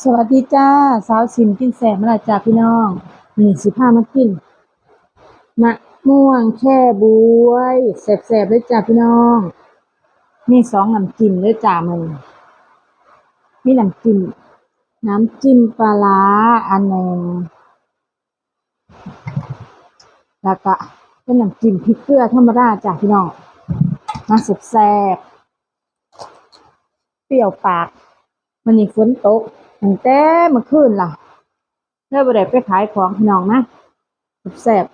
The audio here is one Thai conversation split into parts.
สวัสดีจ้าสาวสิมกินแสบมาละจ้าพี่น้องนี่สิพามากินมะม่วงแช่บวยแสบๆเลยจ้าพี่น้อง มีสองน้ำจิ้มเลยจ้ามันมีน้ำจิ้มน้ำจิ้มปลาร้าอันหนึ่งแล้วก็เป็นน้ำจิ้มพริกเกลือธรรมดาจ้าพี่น้องมาแสบๆเปรี้ยวปากมันนี่ฝนตก ตั้งแต่เมื่อคืนล่ะแล้วบ่ได้ไปขายของพี่น้องนะแซ่บ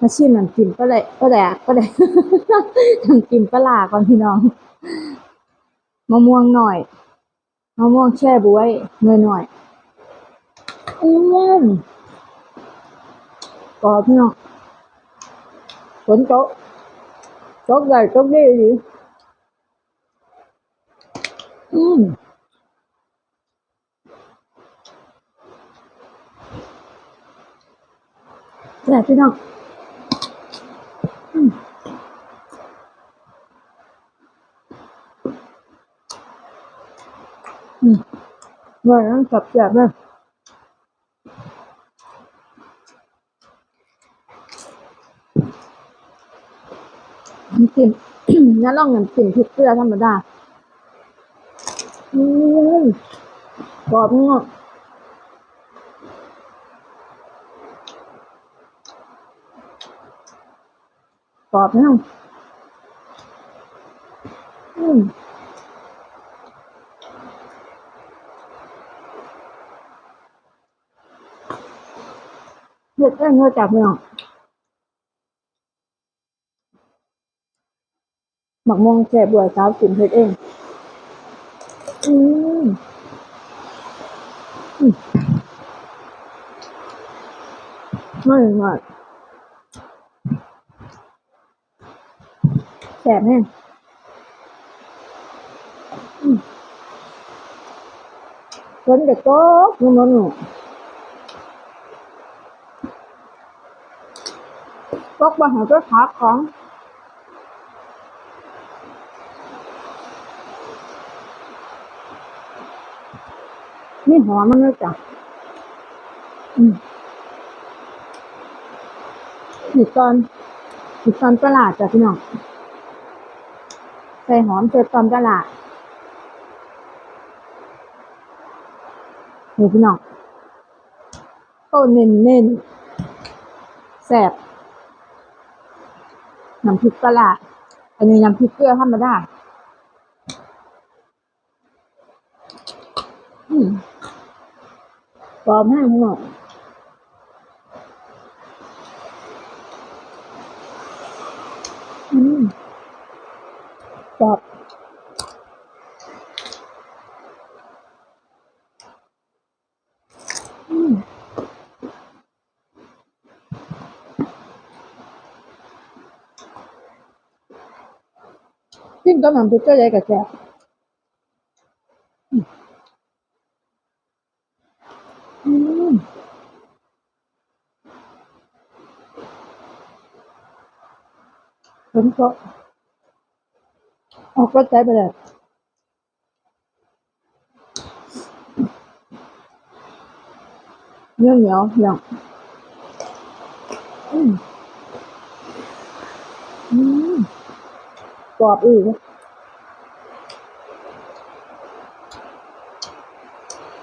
มาชิมน้ำจิ้มก็เลยก็ได้ก็ได้น้ำจิ้มปลาก่อนพี่น้องมะม่วงหน่อยมะม่วงแช่บ๊วยหน่อยหน่อยอืมกรอบพี่น้องฝนตกตกใหญ่ตกดีอยู่อืม แซ่บพี่น้องอืมอืมว่าน้ำจับแซ่บเลยน้ำจิ้มน้าลองน้ำจิ้มพริกเกลือธรรมดาอืมกรอบมาก กรอบมากอืมเด็ดเองเลยจับพี่น้องหมักม่วงแช่บวยสาวกินเผ็ดเอง อืมอืมไม่ไม่แส บแน่อืมคนเด็กโตมันมันหนูตกมาหาเจ้าขาของนี่หอมมันเลยจ้ะอืมนี่ตอนนี่ตอนตลาดจ้ะพี่น้อง ใส่หอมใส่ตอนตลานี่พี่น้องโอ้เน้นเน้นแซ่บน้ำพริกตลาอันนี้น้ำพริกเกลือธรรมดาอืมกรอมากพี่น้องอืม กรอบอืมกินกับน้ำพริกก็ เอืมฝนตกออกรถใจไปเลยเนียวเหนียวอย่างอืมอืมกรอบอีก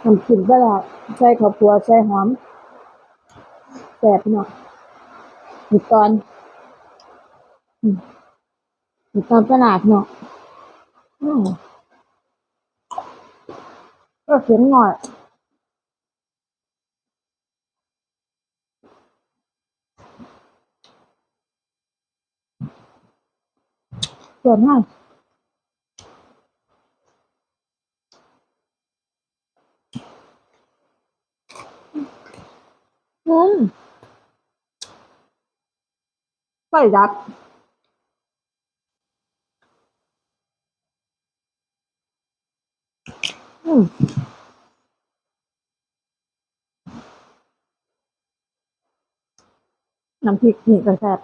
น้ำจิ้มไปแล้วใส่ข้าวคั่วใส่หอมแซ่บพี่น้องมีตอนอืมมีตอนตลาดเนาะ อืมก็เข็มหน่อยส่วนให้อืมไฟดับ น้ำพริกนี่ก็แซ่บ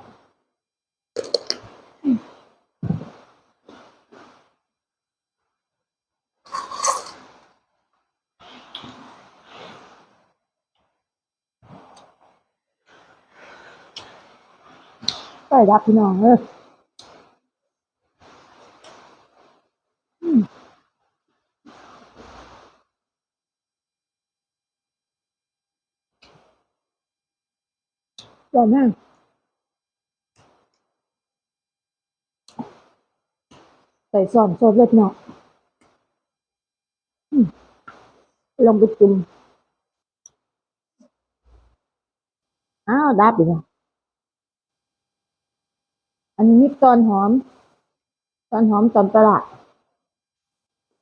ไปรับพี่น้องเออ ร้อนมากใส่ซอนโซบเล็ดเนาะอืมลงไปจุ่มอ้าวดับอีกอันนี้มีตอนหอม ตอนหอมตอนตลาด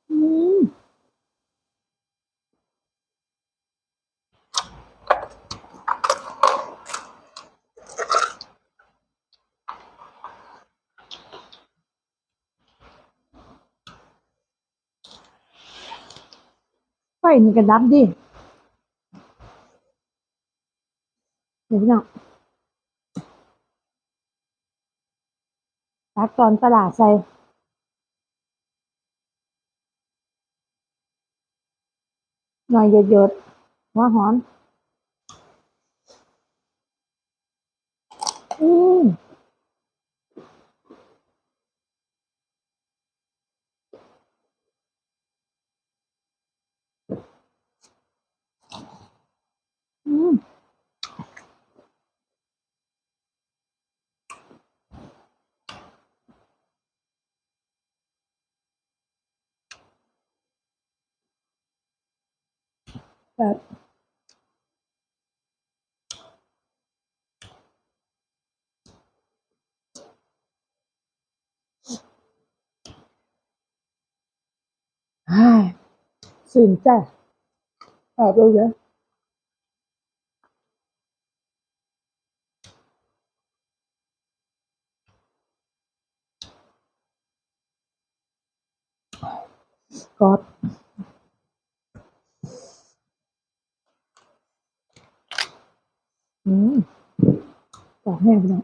อืม ไฟนี่ก็ดับดิเดี๋ยวพี่น้องตักตอนตลาดใส่หน่อยหยดๆหัวหอม อืมอืม แบบฮ่าสื่นใจแอบดูเย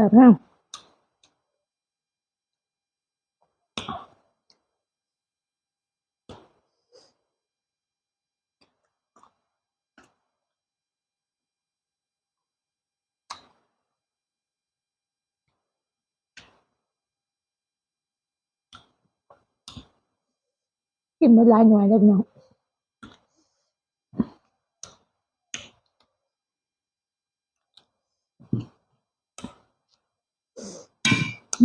อะกอดอืมกอดแห้งไปหน่อยอืมแบบแห้งกินมาหลายหน่วยแล้วพี่น้องอืมอืม แ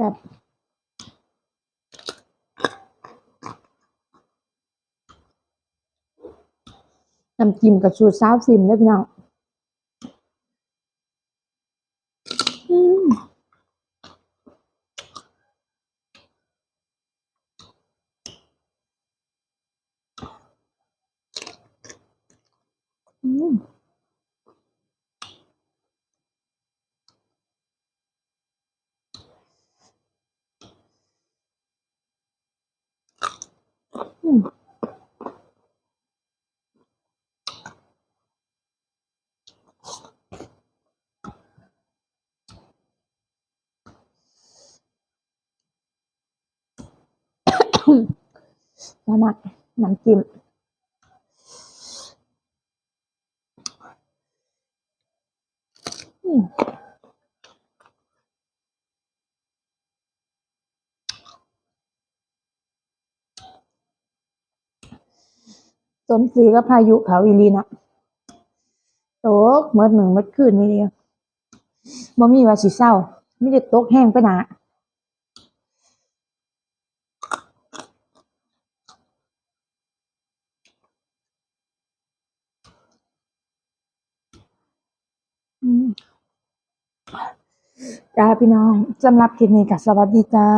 บบน้ำจิ้มกับชูซาวซิมเลยพี่น้องอืม อืมอืมแล้วมาน้ำจิ้มอืม สมศรีกับพายุเขาอีลีนะตกเมื่อหนึ่งเมื่อคืนนี่เดียวบ่มีว่าสิเศร้าไม่ได้ตกแห้งไปหนา จ้าพี่น้องสำหรับคลิปนี้ก็สวัสดีจ้า